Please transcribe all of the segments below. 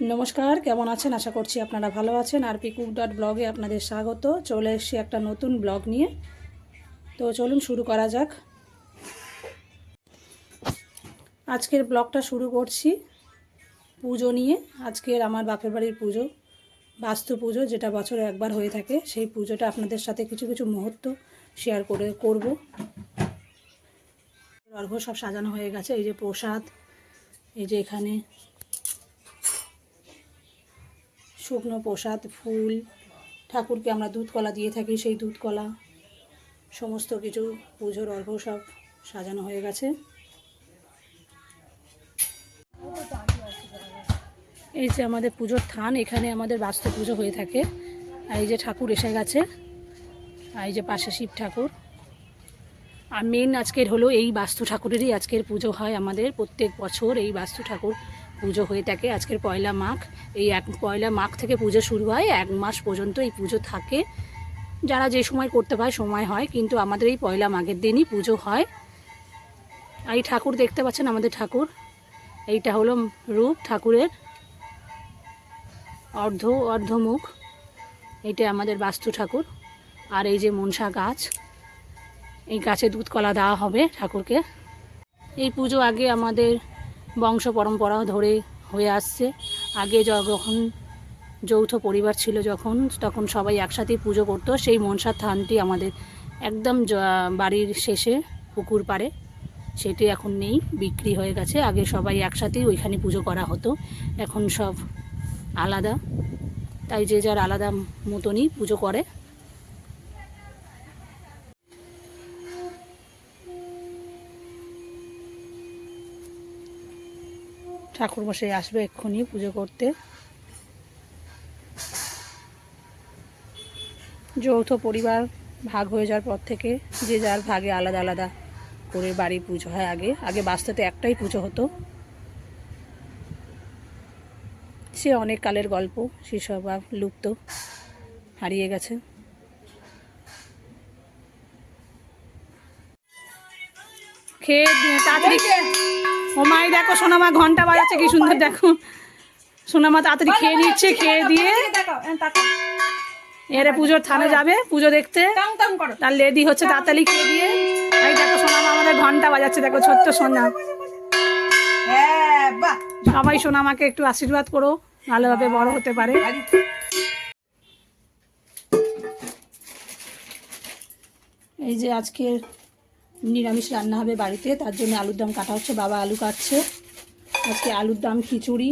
নমস্কার, কেমন আছেন? আশা করছি আপনারা ভালো আছেন। আর পি কুক ডট ব্লগে আপনাদের স্বাগত। চলে এসেছি একটা নতুন ব্লগ নিয়ে। তো চলুন শুরু করা যাক। আজকের ব্লগটা শুরু করছি পুজো নিয়ে। আজকের আমার বাপের বাড়ির পুজো, বাস্তু পুজো, যেটা বছরে একবার হয়ে থাকে। সেই পুজোটা আপনাদের সাথে কিছু কিছু মুহূর্ত শেয়ার করে, করব। অর্ঘ সব সাজানো হয়ে গেছে। এই যে প্রসাদ, এই যে এখানে শুকনো প্রসাদ, ফুল, ঠাকুরকে আমরা দুধ কলা দিয়ে থাকি, সেই দুধ কলা সমস্ত কিছু পুজোর অর্ঘ সব সাজানো হয়ে গেছে। এই যে আমাদের পুজোর থান, এখানে আমাদের বাস্তু পুজো হয়ে থাকে। আর এই যে ঠাকুর এসে গেছে, আর এই যে পাশে শিব ঠাকুর। আর মেন আজকের হলো এই বাস্তু ঠাকুরেরই আজকের পুজো হয় আমাদের প্রত্যেক বছর, এই বাস্তু ঠাকুর পুজো হয়ে থাকে। আজকের পয়লা মাঘ। এই এক পয়লা মাঘ থেকে পুজো শুরু হয়। এক মাস পর্যন্ত এই পুজো থাকে। যারা যে সময় করতে পারে সময় হয়। কিন্তু আমাদের এই পয়লা মাঘের দিনই পুজো হয়। আর এই ঠাকুর দেখতে পাচ্ছেন আমাদের ঠাকুর। এইটা হলো রূপ ঠাকুরের অর্ধ, অর্ধমুখ। এইটা আমাদের বাস্তু ঠাকুর। আর এই যে মনসা গাছ, এই গাছে দুধ কলা দেওয়া হবে ঠাকুরকে। এই পুজো আগে আমাদের বংশ পরম্পরা ধরে হয়ে আসছে। আগে যখন যৌথ পরিবার ছিল যখন, তখন সবাই একসাথেই পুজো করতো। সেই মনসার থানটি আমাদের একদম বাড়ির শেষে পুকুর পাড়ে। সেটি এখন নেই, বিক্রি হয়ে গেছে। আগে সবাই একসাথেই ওইখানে পুজো করা হতো। এখন সব আলাদা। তাই যে যার আলাদা মতনই পুজো করে। ঠাকুরমশাই আসবে এক্ষুনি পুজো করতে। যৌথ পরিবার ভাগ হয়ে যাওয়ার পর থেকে যে যার ভাগে আলাদা আলাদা করে বাড়ি পুজো হয় আগে। আগে বাস্তাতে একটাই পুজো হতো। সে অনেক কালের গল্প সেসব লুপ্ত, হারিয়ে গেছে। খেয়ে তাড়াতাড়ি ও মাই, দেখো সোনামা, ঘণ্টা বাজাচ্ছে, কি সুন্দর, দেখো। সোনামা তাড়াতাড়ি খেয়ে নিচ্ছে, খেয়ে দিয়ে। এরে, পুজোর থানে যাবে, পুজো দেখতে। তার লেডি হচ্ছে, তাড়াতাড়ি খেয়ে দিয়ে। এই দেখো সোনামা, আমাদের ঘণ্টা বাজাচ্ছে, দেখো ছোট্ট সোনা। সবাই সোনামাকে একটু আশীর্বাদ করো, ভালোভাবে বড় হতে পারে। এই যে আজকের নিরামিষ রান্না হবে বাড়িতে তার জন্য আলুর দম কাটা হচ্ছে বাবা আলু কাটছে। আজকে আলুর দম খিচুড়ি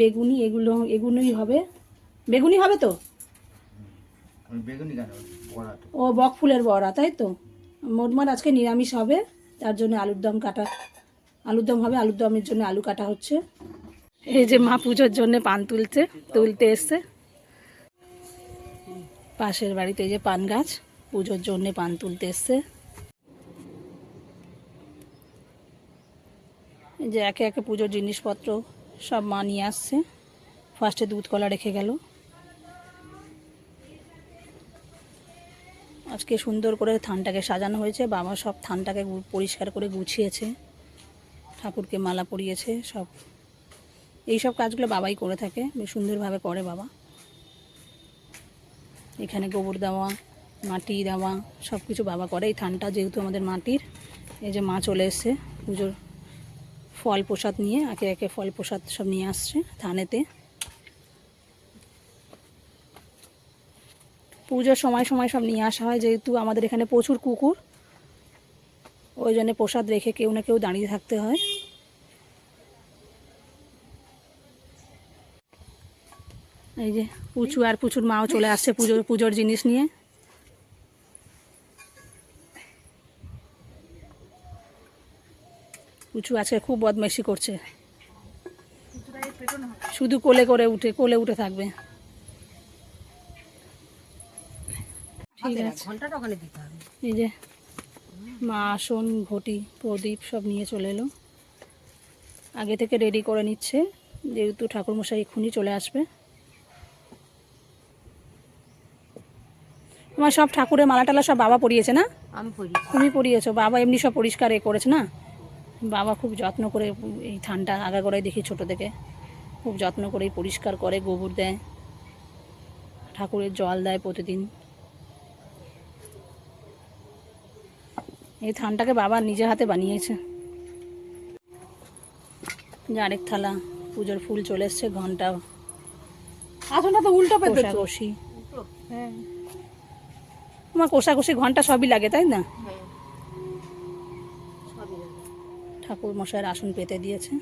বেগুনি এগুলো এগুলোই হবে। বেগুনি হবে তো। ও বক ফুলের বড়া তাই তো? মোটমাট আজকে নিরামিষ হবে তার জন্য আলুর দম কাটা আলুর দম হবে আলুর দমের জন্য আলু কাটা হচ্ছে। এই যে মা পুজোর জন্য পান তুলছে তুলতে এসছে। পাশের বাড়িতে এই যে পান গাছ পুজোর জন্য পান তুলতে এসছে। যে একে একে পুজোর জিনিসপত্র সব মা নিয়ে আসছে। ফার্স্টে দুধ, কলা রেখে গেল। আজকে সুন্দর করে থানটাকে সাজানো হয়েছে। বাবা সব থানটাকে পরিষ্কার করে গুছিয়েছে। ঠাকুরকে মালা পরিয়েছে, সব। এই সব কাজগুলো বাবাই করে থাকে, বেশ সুন্দরভাবে করে বাবা। এখানে গোবর দেওয়া, মাটি দেওয়া সব কিছু বাবা করে। এই থানটা যেহেতু আমাদের মাটির, এই যে মা চলে এসছে পুজোর। ফল প্রসাদ নিয়ে, একে একে ফল প্রসাদ সব নিয়ে আসছে থানেতে পুজোর সময় সময় সব নিয়ে আসা হয়, যেহেতু আমাদের এখানে প্রচুর কুকুর। ওই জন্য প্রসাদ রেখে কেউ না কেউ দাঁড়িয়ে থাকতে হয়। এই যে, পুচু আর পুচুর মাও চলে আসছে পুজোর পুজোর জিনিস নিয়ে। পুচু আজকে খুব বদমাইশি করছে। শুধু কোলে করে উঠে কোলে উঠে থাকবে। ঠিক আছে। এই যে মা আসন ঘটি প্রদীপ সব নিয়ে চলে এলো। আগে থেকে রেডি করে নিচ্ছে যেহেতু ঠাকুরমশাই এক্ষুনি চলে আসবে। তোমার সব ঠাকুরের মালা টালা সব বাবা পরিয়েছে না? আমি তুমি পরিয়েছো বাবা এমনি সব পরিষ্কার এ করেছে না? বাবা খুব যত্ন করে এই থানটা আগাগোড়ায় দেখি ছোট থেকে। খুব যত্ন করেই পরিষ্কার করে গোবর দেয় ঠাকুরের জল দেয় প্রতিদিন। এই থানটাকে বাবা নিজের হাতে বানিয়েছে। যে আরেক থালা পুজোর ফুল চলে এসছে ঘণ্টা আসনটা তো উল্টো পেতে কোষাকষি। তোমার কোষাকষি ঘণ্টা সবই লাগে তাই না? ঠাকুর মশাইয়ের আসন পেতে দিয়েছে।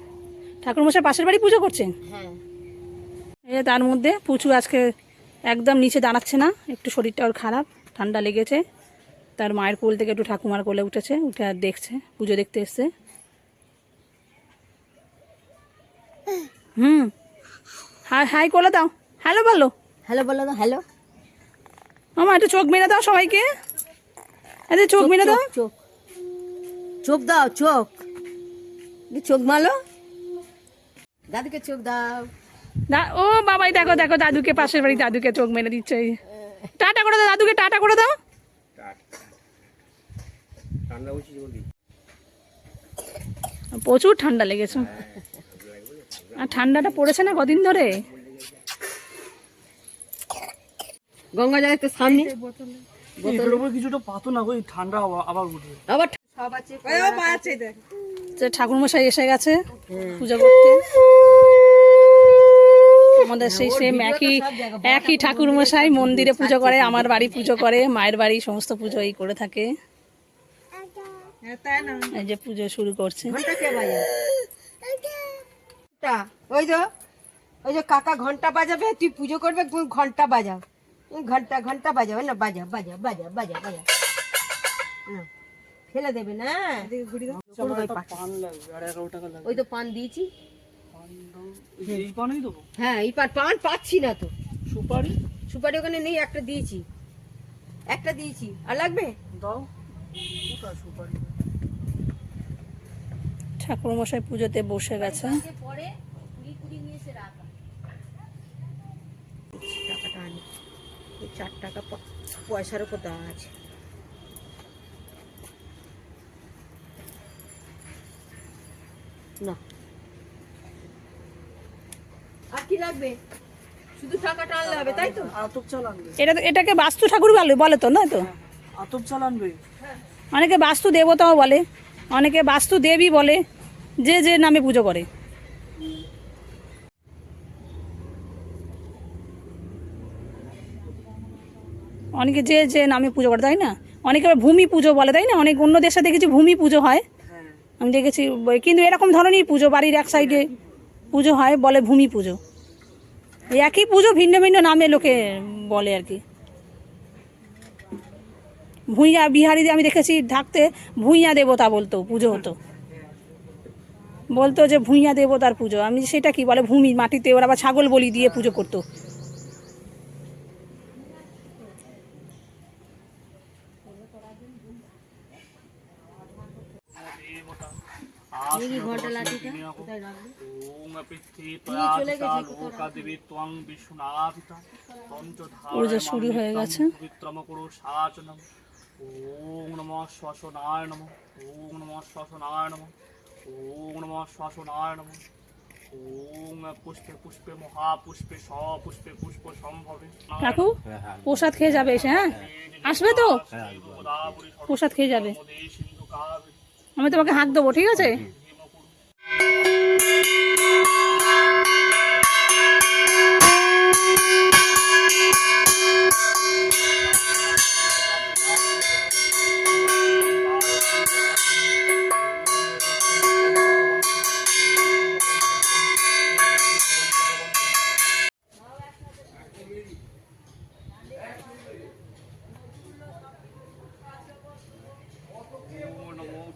ঠাকুর মশাই পাশের বাড়ি পুজো করছেন হ্যাঁ। এই তার মধ্যে পুচু আজকে একদম নিচে দাঁড়াচ্ছে না একটু শরীরটা ওর খারাপ ঠান্ডা লেগেছে। তার মায়ের কোল থেকে একটু ঠাকুমার কোলে উঠেছে উঠে আর দেখছে পুজো দেখতে এসছে। হুম। হাই হাই করে দাও। হ্যালো বলো। হ্যালো বলো তো হ্যালো। মামা একটু চোখ মেরে দাও সবাইকে। আরে চোখ মেরে দাও। চোখ। চোখ দাও চোখ। চোখ মালো দাদুকে চোখ দাও। দা- ও বাবাই দেখো দেখো দাদুকে পাশের বাড়ি দাদুকে চোখ মেরে দিচ্ছে। টাটা করে দাও দাদুকে টাটা করে দাও। প্রচুর ঠান্ডা লেগেছে। আর ঠান্ডাটা পড়েছে না কদিন ধরে? গঙ্গা জলের তো সামনে। কিছুটা পাতো না ওই ঠান্ডা আবার- আবার উঠবে। আবার সব আছে ঠাকুরমশাই এসে গেছে পুজো করতে। আমাদের সেই সেম একই একই ঠাকুরমশাই মন্দিরে পুজো করে আমার বাড়ি পুজো করে মায়ের বাড়ি সমস্ত পুজো এই করে থাকে। এই যে পুজো শুরু করছে। ওই যে ওই যে কাকা ঘণ্টা বাজাবে তুই পুজো করবে ঘণ্টা বাজাও। ঘণ্টা ঘণ্টা বাজাবে না বাজা বাজা বাজা বাজা বাজা না, ফেলে দেবে না? ওই তো পান দিয়েছি। এই- এই পানেই দেবো? হ্যাঁ এই পান পান পাচ্ছি না তো। সুপারি? সুপারি ওখানে নেই একটা দিয়েছি। একটা দিয়েছি। আর লাগবে? দাও। সুপারি। ঠাকুরমশাই পুজোতে বসে গেছে। টাকাটা আনি চার টাকা পয়সার উপর দেওয়া আছে না। আর কি লাগবে? শুধু টাকাটা আনলে হবে তাই তো? আতপ চাল আনবে। এটা এটাকে বাস্তু ঠাকুর বলে বলে তো না তো? আতপ চাল আনবে। অনেকে বাস্তু দেবতাও বলে অনেকে বাস্তু দেবী বলে যে যে নামে পুজো করে। অনেকে যে যে নামে পুজো করে তাই না? অনেকে আবার ভূমি পুজো বলে তাই না? অনেক অন্য দেশে দেখেছি ভূমি পুজো হয় হ্যাঁ। আমি দেখেছি, কিন্তু এরকম ধরনেরই পুজো, বাড়ির এক সাইডে পুজো হয়, বলে ভূমি পুজো। একই পুজো ভিন্ন ভিন্ন নামে লোকে বলে আর কি। ভূঁইয়া, বিহারিদের আমি দেখেছি ঢাকতে ভূঁইয়া দেবতা বলতো, পুজো হতো। বলতো যে ভূঁইয়া দেবতার পুজো। আমি সেটা কি বলে? ভূমি, মাটিতে ওরা আবার ছাগল বলি দিয়ে পুজো করতো। পুজো শুরু হয়ে গেছে। ওম নমঃ শ্বাসনায় নমঃ ওম নমঃ শ্বাসনায় নমঃ ওম নমঃ শ্বাসনায় নমঃ ওম পুষ্পে পুষ্পে মহাপুষ্পে সপুষ্পে পুষ্প সম্ভবে কাকু প্রসাদ খেয়ে যাবে এসে হ্যাঁ আসবে তো প্রসাদ খেয়ে যাবে আমি তোমাকে হাঁক দেবো ঠিক আছে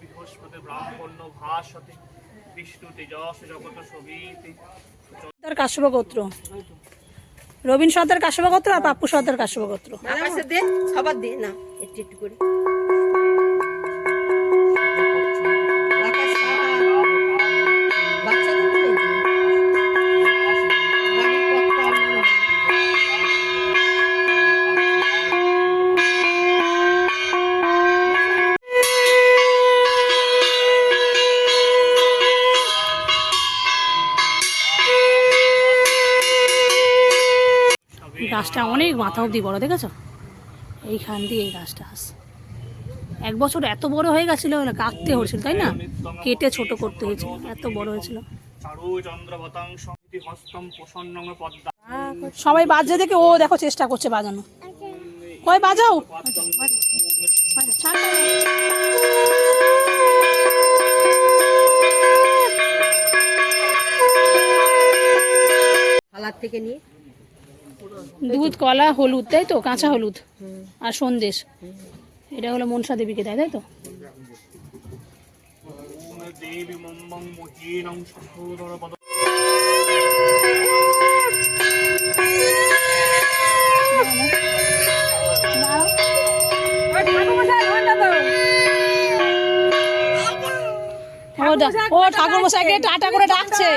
বৃহস্পতি ব্রাহ্মণ্য ভাসতে বিষ্ণু তেজস জগত সবিতে সর্দার কাশ্যপ গোত্র। রবীন সর্দার কাশ্যপ গোত্র আর পাপ্পু সর্দার কাশ্যপ গোত্র। সবার দে না একটু একটু করে। গাছটা অনেক মাথা অবধি বড়, দেখেছ? এইখান দিয়ে এই গাছটা আসে। এক বছর এত বড় হয়ে গেছিল না কাটতে হয়েছিল, তাই না? কেটে ছোট করতে হয়েছিল, এত বড় হয়েছিল। সবাই বাজে দেখে, ও দেখো চেষ্টা করছে বাজানো। কয় বাজাও? থেকে নিয়ে দুধ, কলা, হলুদ, তাই তো? কাঁচা হলুদ আর সন্দেশ। এটা হলো মনসা দেবীকে দেয় তাই তো? ও ঠাকুর মশাইকে টাটা করে ডাকছে।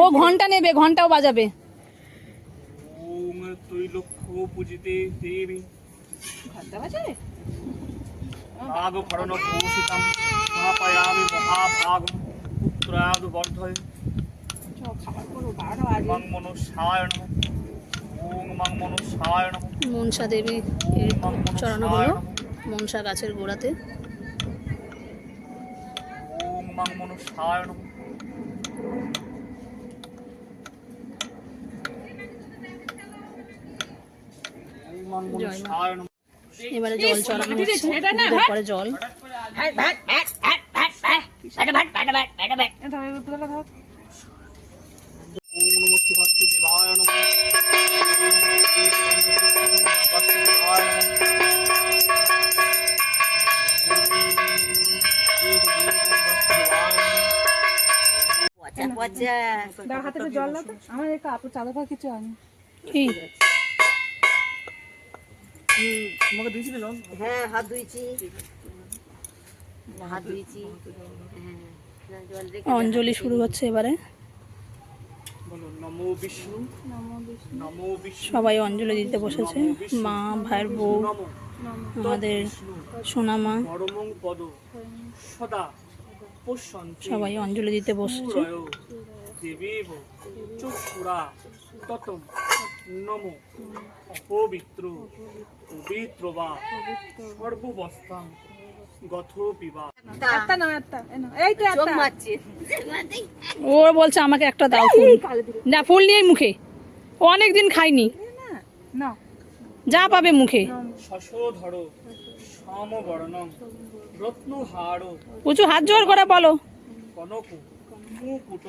ও, ঘণ্টা নেবে, ঘন্টাও বাজাবে। পূজিতে দেবী। রাগ ভরণ ভূষিতম মহাপয়ামি মহাভাগ পুত্রাদ বর্ধয়। মং মনুষ্যায় নমঃ ওম মং মনুষ্যায় নমঃ মনসা দেবী এর চড়ানো হলো মনসা গাছের গোড়াতে। ওম মং মনুষ্যায় নমঃ ওম মং মনুষ্যায় নমঃ এবারে জল চড়ানো হচ্ছে। পরে জল। ওম নমঃ শিবাস্তু দেবায় নমঃ ওম শিবাস্তু দেবায় নমঃ পচা পচা। কি তোমাকে দিয়েছিলে জল হ্যাঁ হাত ধুইছি হাত ধুইছি হ্যাঁ অঞ্জলি শুরু হচ্ছে এবারে। বলো নমো বিষ্ণু। নমো বিষ্ণু। সবাই অঞ্জলি দিতে বসেছে। মা ভাইয়ের বউ আমাদের সোনামা। পরমং পদ। সদা পশ্যন্তি সবাই অঞ্জলি দিতে বসছে। নমো অপবিত্র পবিত্র বা। সর্ববস্থাং গথ বিবা চোখ মারছে। ও বলছে আমাকে একটা দাও ফুল। না ফুল নিয়ে মুখে। ও অনেক দিন খাইনি যা পাবে মুখে। উঁচু হাত জোর করে বলো। কনক মুকুট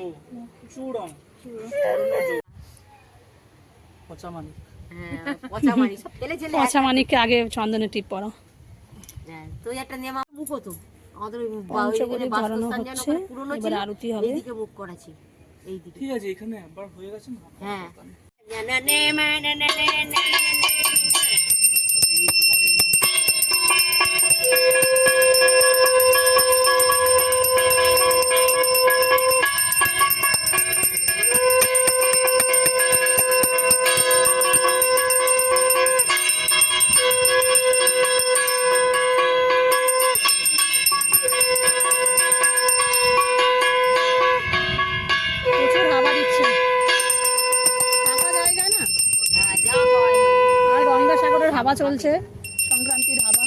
পচামানি। হ্যাঁ সব ছেলে আগে চন্দনের টিপ পরো হ্যাঁ, তুই একটা নিয়ে আমার মুখ হতো। আমাদের ওইখানে ধরানো হচ্ছে এবার আরতি হবে। এইদিকে মুখ করেছি এইদিকে। ঠিক আছে এখানে একবার হয়ে গেছে না? হ্যাঁ। না, না, নে, মা, না, না, নে, চলছে সংক্রান্তির হাওয়া।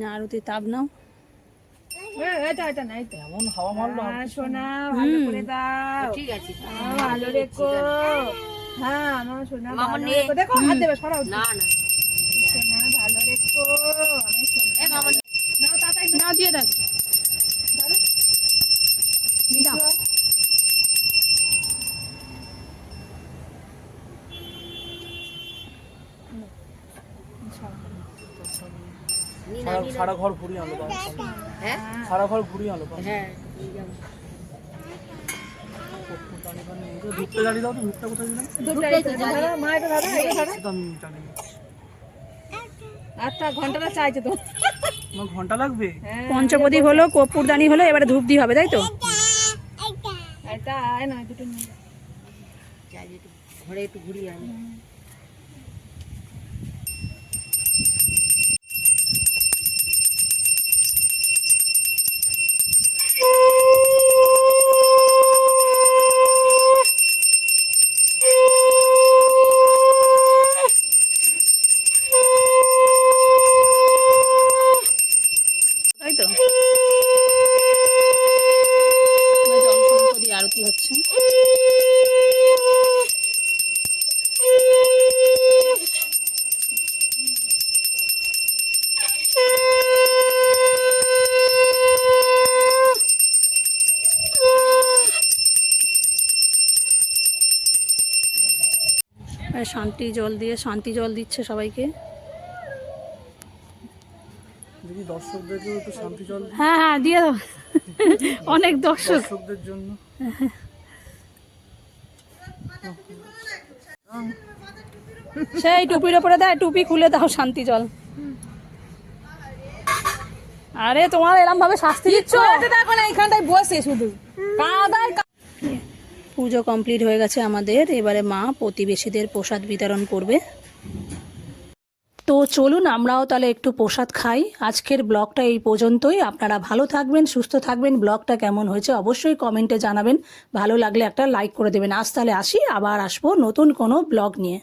না, আরতি তাপ নাও। ভালো রেখো। হ্যাঁ আমার সোনা দেখো হাত দেবে সরাও। না না। নে। দিয়ে দেখ সারা ঘর ঘুরিয়ে আনলো বাবা। হ্যাঁ সারা ঘর বাবা। হ্যাঁ নিয়ে যাব। দাও তো ধূপটা কোথায় দিলাম। মা এটা ধরো এটা ধরো আচ্ছা ঘন্টাটা চাইছে তো। ঘণ্টা লাগবে? হ্যাঁ পঞ্চপদী হলো কর্পূরদানি হলো এবারে ধূপ দিয়ে হবে তাই তো? এটা আয় না দুটো নিয়ে। যাও। যাই একটু ঘরে একটু ঘুরিয়ে আনি। শান্তি জল দিয়ে শান্তি জল দিচ্ছে সবাইকে। দেখি দর্শকদেরকেও একটু শান্তি জল হ্যাঁ হ্যাঁ দিয়ে দাও। অনেক দর্শক। দর্শকদের জন্য। সেই টুপির ওপরে দেয় টুপি খুলে দাও শান্তি জল। আরে তোমার এরম ভাবে শাস্তি দিচ্ছ? এখানটায় বসে শুধু। পুজো কমপ্লিট হয়ে গেছে আমাদের। এবারে মা প্রতিবেশীদের প্রসাদ বিতরণ করবে। তো চলুন আমরাও তাহলে একটু প্রসাদ খাই। আজকের ব্লগটা এই পর্যন্তই। আপনারা ভালো থাকবেন, সুস্থ থাকবেন। ব্লগটা কেমন হয়েছে অবশ্যই কমেন্টে জানাবেন। ভালো লাগলে একটা লাইক করে দেবেন। আজ তাহলে আসি, আবার আসব নতুন কোনো ব্লগ নিয়ে।